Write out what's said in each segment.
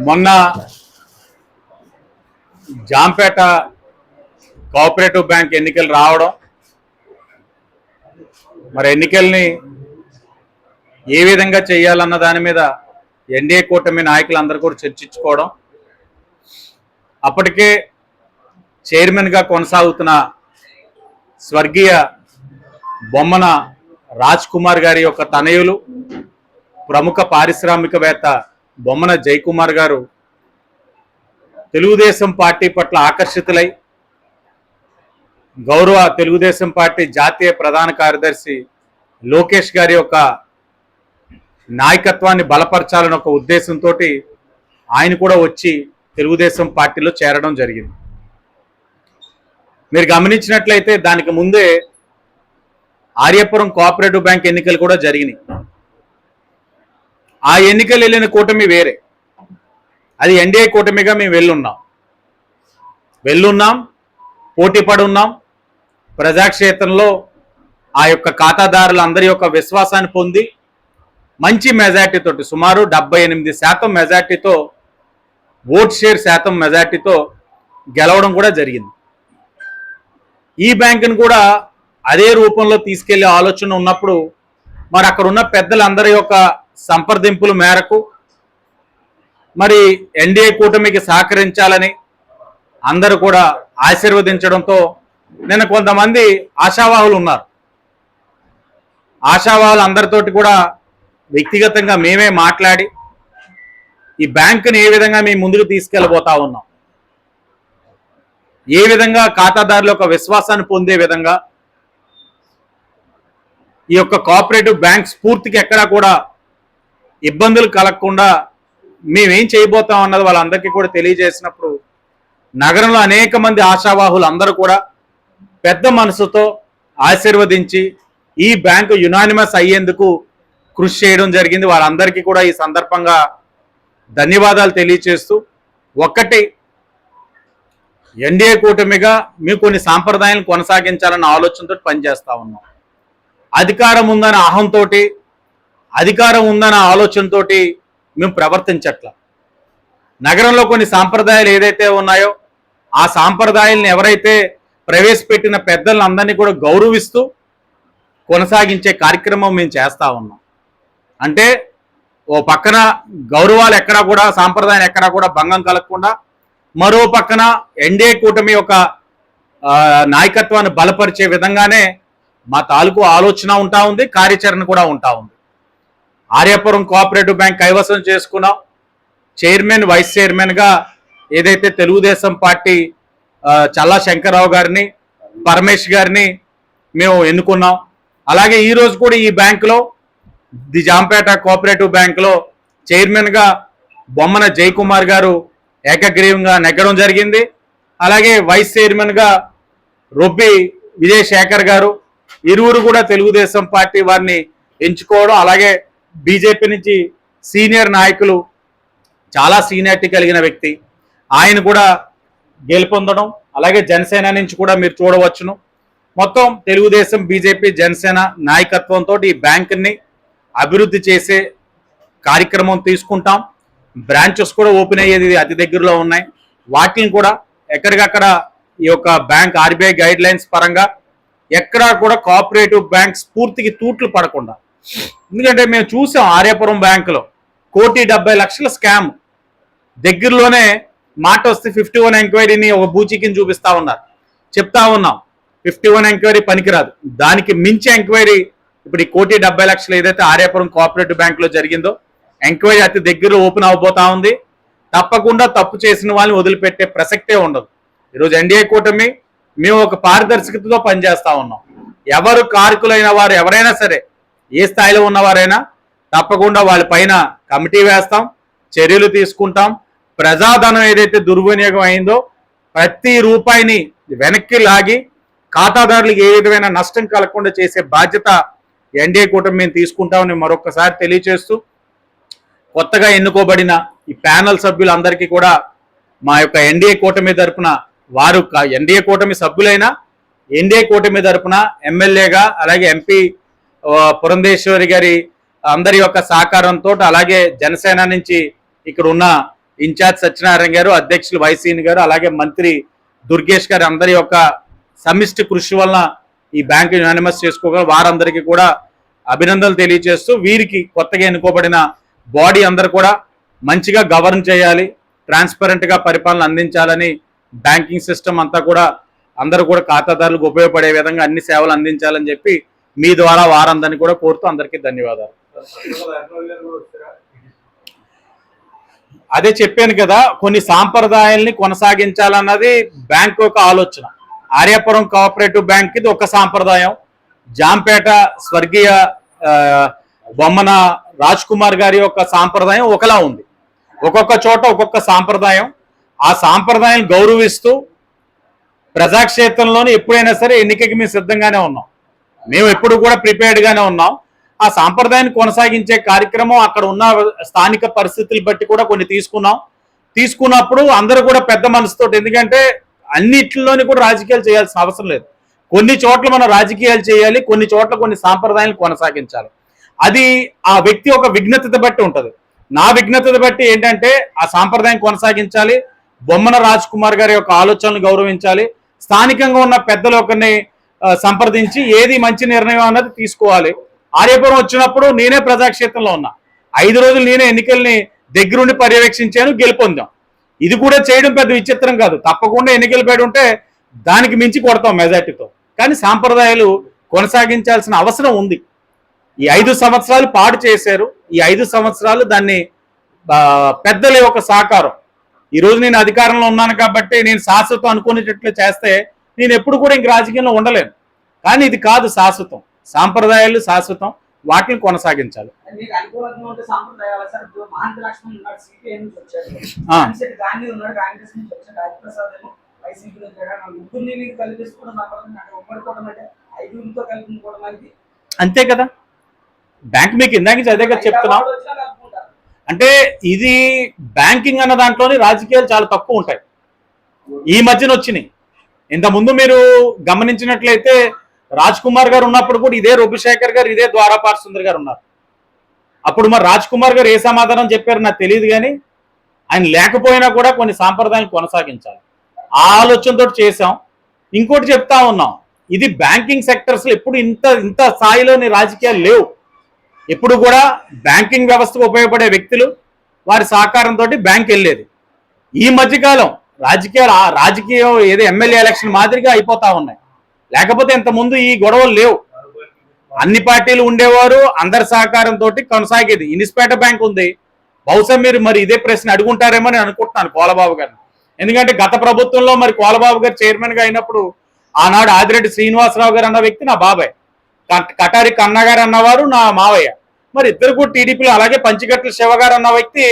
మొన్న Jampeta cooperative bank ఎన్నికలు రావడం మరి ఎన్నికల్ని ఏ విధంగా చేయాలన్న దాని మీద ఎన్డీఏ కూటమి నాయకులందరూ కూడా చర్చించుకోవడం అప్పటికే చైర్మన్గా కొనసాగుతున్న స్వర్గీయ బొమ్మన రాజ్ కుమార్ గారి యొక్క తనయులు ప్రముఖ పారిశ్రామికవేత్త బొమ్మన జయకుమార్ గారు తెలుగుదేశం పార్టీ పట్ల ఆకర్షితులై గౌరవ తెలుగుదేశం పార్టీ జాతీయ ప్రధాన కార్యదర్శి లోకేష్ గారి యొక్క నాయకత్వాన్ని బలపరచాలని ఒక ఉద్దేశంతో ఆయన కూడా వచ్చి తెలుగుదేశం పార్టీలో చేరడం జరిగింది. మీరు గమనించినట్లయితే దానికి ముందే ఆర్యపురం కోఆపరేటివ్ బ్యాంక్ ఎన్నికలు కూడా జరిగినాయి. ఆ ఎన్నికలు వెళ్ళిన కూటమి వేరే. అది ఎన్డీఏ కూటమిగా మేము వెళ్ళున్నాం. వెళ్ళున్నాం పోటీ పడున్నాం. ప్రజాక్షేత్రంలో ఆ యొక్క ఖాతాదారులందరి యొక్క విశ్వాసాన్ని పొంది మంచి మెజార్టీతో సుమారు డెబ్బై ఎనిమిది శాతం మెజార్టీతో ఓట్ షేర్ శాతం మెజార్టీతో గెలవడం కూడా జరిగింది. ఈ బ్యాంకును కూడా అదే రూపంలో తీసుకెళ్ళే ఆలోచన ఉన్నప్పుడు మరి అక్కడ ఉన్న పెద్దలందరి యొక్క సంప్రదింపుల మేరకు మరి ఎన్డీఏ కూటమికి సహకరించాలని అందరూ కూడా ఆశీర్వదించడంతో నిన్న కొంతమంది ఆశావాహులు ఉన్నారు. ఆశావాహులు అందరితోటి కూడా వ్యక్తిగతంగా మేమే మాట్లాడి ఈ బ్యాంకుని ఏ విధంగా మేము ముందుకు తీసుకెళ్ళబోతా ఉన్నాం? ఏ విధంగా ఖాతాదారుల యొక్క విశ్వాసాన్ని పొందే విధంగా? ఈ యొక్క కోఆపరేటివ్ బ్యాంక్ స్ఫూర్తికి ఎక్కడా కూడా ఇబ్బందులు కలగకుండా మేమేం చేయబోతాం అన్నది వాళ్ళందరికీ కూడా తెలియజేసినప్పుడు నగరంలో అనేక మంది ఆశావాహులు అందరూ కూడా పెద్ద మనసుతో ఆశీర్వదించి ఈ బ్యాంకు యునానిమస్ అయ్యేందుకు కృషి చేయడం జరిగింది. వాళ్ళందరికీ కూడా ఈ సందర్భంగా ధన్యవాదాలు తెలియచేస్తూ ఒక్కటి ఎన్డీఏ కూటమిగా మేము కొన్ని సాంప్రదాయాలను కొనసాగించాలన్న ఆలోచనతో పనిచేస్తూ ఉన్నాం. అధికారం ఉందన్న అహంతో అధికారం ఉందన్న ఆలోచనతోటి మేము ప్రవర్తించట్ల. నగరంలో కొన్ని సాంప్రదాయాలు ఏదైతే ఉన్నాయో ఆ సాంప్రదాయాలను ఎవరైతే ప్రవేశపెట్టిన పెద్దలను అందరినీ కూడా గౌరవిస్తూ కొనసాగించే కార్యక్రమం మేము చేస్తూ ఉన్నాం. అంటే ఓ పక్కన గౌరవాలు ఎక్కడా కూడా సాంప్రదాయం ఎక్కడా కూడా భంగం కలగకుండా మరో పక్కన ఎన్డీఏ కూటమి యొక్క నాయకత్వాన్ని బలపరిచే విధంగానే మా తాలూకు ఆలోచన ఉంటా ఉంది కార్యాచరణ కూడా ఉంటా ఉంది. ఆర్యాపురం కోఆపరేటివ్ బ్యాంక్ కైవసం చేసుకున్నాం. చైర్మన్ వైస్ చైర్మన్గా ఏదైతే తెలుగుదేశం పార్టీ చల్లా శంకర్రావు గారిని పరమేష్ గారిని మేము ఎన్నుకున్నాం. అలాగే ఈరోజు కూడా ఈ బ్యాంకులో ది జాంపేట కోఆపరేటివ్ బ్యాంక్లో చైర్మన్గా బొమ్మన జయకుమార్ గారు ఏకగ్రీవంగా నెగ్గడం జరిగింది. అలాగే వైస్ చైర్మన్గా రొబ్బి విజయశేఖర్ గారు ఇరువురు కూడా తెలుగుదేశం పార్టీ వారిని ఎంచుకోవడం అలాగే బీజేపీ నుంచి సీనియర్ నాయకులు చాలా సీనియారిటీ కలిగిన వ్యక్తి. ఆయన కూడా గెలుపొందడం అలాగే జనసేన నుంచి కూడా మీరు చూడవచ్చును. మొత్తం తెలుగుదేశం బీజేపీ జనసేన నాయకత్వంతో ఈ బ్యాంకుని అభివృద్ధి చేసే కార్యక్రమం తీసుకుంటాం. బ్రాంచెస్ కూడా ఓపెన్ అయ్యేది అతి దగ్గరలో ఉన్నాయి. వాటిని కూడా ఎక్కడికక్కడ ఈ యొక్క బ్యాంక్ ఆర్బీఐ గైడ్ లైన్స్ పరంగా ఎక్కడా కూడా కోఆపరేటివ్ బ్యాంక్స్ పూర్తికి తూట్లు పడకుండా. ఎందుకంటే మేము చూసాం ఆర్యాపురం బ్యాంకులో కోటి డెబ్బై లక్షల స్కామ్ దగ్గరలోనే మాట వస్తే ఫిఫ్టీ వన్ ఎంక్వైరీని ఒక బూచికిని చూపిస్తా ఉన్నారు. చెప్తా ఉన్నాం. ఫిఫ్టీ వన్ ఎంక్వైరీ పనికిరాదు. దానికి మించి ఎంక్వైరీ ఇప్పుడు ఈ కోటి డెబ్బై లక్షలు ఏదైతే ఆర్యాపురం కోఆపరేటివ్ బ్యాంక్లో జరిగిందో ఎంక్వైరీ అతి దగ్గర ఓపెన్ అవబోతా ఉంది. తప్పకుండా తప్పు చేసిన వాళ్ళని వదిలిపెట్టే ప్రసక్తే ఉండదు. ఈరోజు ఎన్డీఏ కూటమి మేము ఒక పారదర్శకతతో పనిచేస్తా ఉన్నాం. ఎవరు కారకులైన వారు ఎవరైనా సరే ఏ స్థాయిలో ఉన్నవారైనా తప్పకుండా వాళ్ళ పైన కమిటీ వేస్తాం చర్యలు తీసుకుంటాం. ప్రజాధనం ఏదైతే దుర్వినియోగం అయిందో ప్రతి రూపాయిని వెనక్కి లాగి ఖాతాదారులకు ఏ విధమైన నష్టం కలగకుండా చేసే బాధ్యత ఎన్డీఏ కూటమి మేము తీసుకుంటామని మరొకసారి తెలియచేస్తూ కొత్తగా ఎన్నుకోబడిన ఈ ప్యానల్ సభ్యులందరికీ కూడా మా యొక్క ఎన్డీఏ కూటమి తరపున వారు ఎన్డీఏ కూటమి సభ్యులైన ఎన్డీఏ కూటమి తరపున ఎమ్మెల్యేగా అలాగే ఎంపీ పురంధేశ్వరి గారి అందరి యొక్క సహకారంతో అలాగే జనసేన నుంచి ఇక్కడ ఉన్న ఇన్ఛార్జ్ సత్యనారాయణ గారు అధ్యక్షులు వైసీని గారు అలాగే మంత్రి దుర్గేష్ గారు అందరి యొక్క సమిష్టి కృషి వలన ఈ బ్యాంక్ యునానిమస్ చేసుకోగల వారందరికీ కూడా అభినందనలు తెలియజేస్తూ వీరికి కొత్తగా ఎన్నుకోబడిన బాడీ అందరు కూడా మంచిగా గవర్న్ చేయాలి ట్రాన్స్పరెంట్గా పరిపాలన అందించాలని బ్యాంకింగ్ సిస్టమ్ అంతా కూడా అందరూ కూడా ఖాతాదారులకు ఉపయోగపడే విధంగా అన్ని సేవలు అందించాలని చెప్పి మీ ద్వారా వారందరినీ కూడా కోరుతూ అందరికీ ధన్యవాదాలు. అదే చెప్పాను కదా కొన్ని సాంప్రదాయాల్ని కొనసాగించాలన్నది బ్యాంక్ యొక్క ఆలోచన. ఆర్యాపురం కోఆపరేటివ్ బ్యాంక్ ఇది ఒక సాంప్రదాయం. జాంపేట స్వర్గీయ బొమ్మన రాజ్ కుమార్ గారి యొక్క సాంప్రదాయం ఒకలా ఉంది. ఒక్కొక్క చోట ఒక్కొక్క సాంప్రదాయం. ఆ సాంప్రదాయం గౌరవిస్తూ ప్రజాక్షేత్రంలోనే ఎప్పుడైనా సరే ఎన్నికకి మేము సిద్ధంగానే ఉన్నాం. మేము ఎప్పుడు కూడా ప్రిపేర్డ్గానే ఉన్నాం. ఆ సాంప్రదాయాన్ని కొనసాగించే కార్యక్రమం అక్కడ ఉన్న స్థానిక పరిస్థితులు బట్టి కూడా కొన్ని తీసుకున్నాం. తీసుకున్నప్పుడు అందరూ కూడా పెద్ద మనసుతో ఎందుకంటే అన్నిట్లోని కూడా రాజకీయాలు చేయాల్సిన అవసరం లేదు. కొన్ని చోట్ల మనం రాజకీయాలు చేయాలి కొన్ని చోట్ల కొన్ని సాంప్రదాయాలు కొనసాగించాలి. అది ఆ వ్యక్తి ఒక విఘ్నతత బట్టి ఉంటుంది. నా విఘ్నతత బట్టి ఏంటంటే ఆ సాంప్రదాయం కొనసాగించాలి బొమ్మన రాజ్ కుమార్ గారి యొక్క ఆలోచనలు గౌరవించాలి స్థానికంగా ఉన్న పెద్దలు ఒకరిని సంప్రదించి ఏది మంచి నిర్ణయం అన్నది తీసుకోవాలి. ఆర్యపురం వచ్చినప్పుడు నేనే ప్రజాక్షేత్రంలో ఉన్నా. ఐదు రోజులు నేనే ఎన్నికల్ని దగ్గరుండి పర్యవేక్షించాను గెలుపొందాం. ఇది కూడా చేయడం పెద్ద విచిత్రం కాదు. తప్పకుండా ఎన్నికలు పెడి ఉంటే దానికి మించి కొడతాం మెజార్టీతో. కానీ సాంప్రదాయాలు కొనసాగించాల్సిన అవసరం ఉంది. ఈ ఐదు సంవత్సరాలు పాడు చేశారు. ఈ ఐదు సంవత్సరాలు దాన్ని పెద్దల యొక్క సహకారం ఈరోజు నేను అధికారంలో ఉన్నాను కాబట్టి నేను శాశ్వతం అనుకునేటట్లు చేస్తే నేను ఎప్పుడు కూడా ఇంక రాజకీయంలో ఉండలేను. కానీ ఇది కాదు శాశ్వతం. సాంప్రదాయాలు శాశ్వతం. వాటిని కొనసాగించాలి. అంతే కదా? బ్యాంక్ మీకు ఇందాక అదే కదా చెప్తున్నాం. అంటే ఇది బ్యాంకింగ్ అన్న దాంట్లోని రాజకీయాలు చాలా తక్కువ ఉంటాయి. ఈ మధ్యన వచ్చినాయి. ఇంత ముందు మీరు గమనించినట్లయితే రాజ్ కుమార్ గారు ఉన్నప్పుడు కూడా ఇదే రఘుశేఖర్ గారు ఇదే ద్వారాపార్ సుందర్ గారు ఉన్నారు. అప్పుడు మరి రాజ్ కుమార్ గారు ఏ సమాధానం చెప్పారో నాకు తెలియదు కానీ ఆయన లేకపోయినా కూడా కొన్ని సాంప్రదాయాలు కొనసాగించాలి. ఆ ఆలోచనతో చేశాం. ఇంకోటి చెప్తా ఉన్నాం. ఇది బ్యాంకింగ్ సెక్టర్స్ ఎప్పుడు ఇంత ఇంత స్థాయిలోని రాజకీయాలు లేవు. ఎప్పుడు కూడా బ్యాంకింగ్ వ్యవస్థకు ఉపయోగపడే వ్యక్తులు వారి సహకారంతో బ్యాంక్ వెళ్ళేది. ఈ మధ్యకాలం రాజకీయాలు ఆ రాజకీయం ఏదో ఎమ్మెల్యే ఎలక్షన్ మాదిరిగా అయిపోతా ఉన్నాయి. లేకపోతే ఇంత ముందు ఈ గొడవలు లేవు. అన్ని పార్టీలు ఉండేవారు అందరి సహకారంతో కొనసాగేది. ఇనిస్పేట బ్యాంక్ ఉంది. బహుశా మీరు మరి ఇదే ప్రశ్న అడుగుంటారేమో నేను అనుకుంటున్నాను కోలబాబు గారిని. ఎందుకంటే గత ప్రభుత్వంలో మరి కోలబాబు గారు చైర్మన్గా అయినప్పుడు ఆనాడు ఆదిరెడ్డి శ్రీనివాసరావు గారు అన్న వ్యక్తి నా బాబాయ్. కటారి కన్న గారు అన్నవారు నా మావయ్య. మరి ఇద్దరు కూడా టీడీపీలో అలాగే పంచికట్ల శివ గారు అన్న వ్యక్తి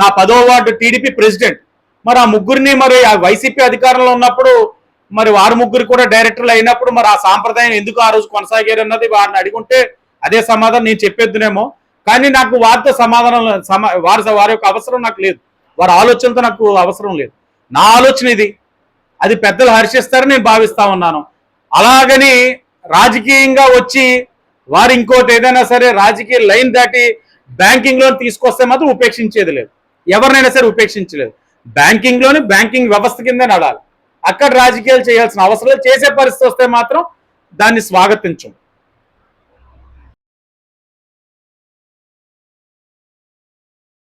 నా పదో వార్డు టీడీపీ ప్రెసిడెంట్. మరి ఆ ముగ్గురిని మరి వైసీపీ అధికారంలో ఉన్నప్పుడు మరి వారు ముగ్గురు కూడా డైరెక్టర్లు అయినప్పుడు మరి ఆ సాంప్రదాయం ఎందుకు ఆ రోజు కొనసాగారు అన్నది వారిని అడిగుంటే అదే సమాధానం నేను చెప్పేద్దునేమో. కానీ నాకు వారితో సమాధానం సమా వారి వారి యొక్క అవసరం నాకు లేదు. వారి ఆలోచనతో నాకు అవసరం లేదు. నా ఆలోచన ఇది. అది పెద్దలు హర్షిస్తారని నేను భావిస్తా ఉన్నాను. అలాగని రాజకీయంగా వచ్చి వారు ఇంకోటి ఏదైనా సరే రాజకీయ లైన్ దాటి బ్యాంకింగ్ లోన్ తీసుకొస్తే మాత్రం ఉపేక్షించేది లేదు. ఎవరినైనా సరే ఉపేక్షించలేదు. బ్యాంకింగ్లోని బ్యాంకింగ్ వ్యవస్థ కింద నడాలి అక్కడ రాజకీయాలు చేయాల్సిన అవసరం చేసే పరిస్థితి వస్తే మాత్రం దాన్ని స్వాగతించం.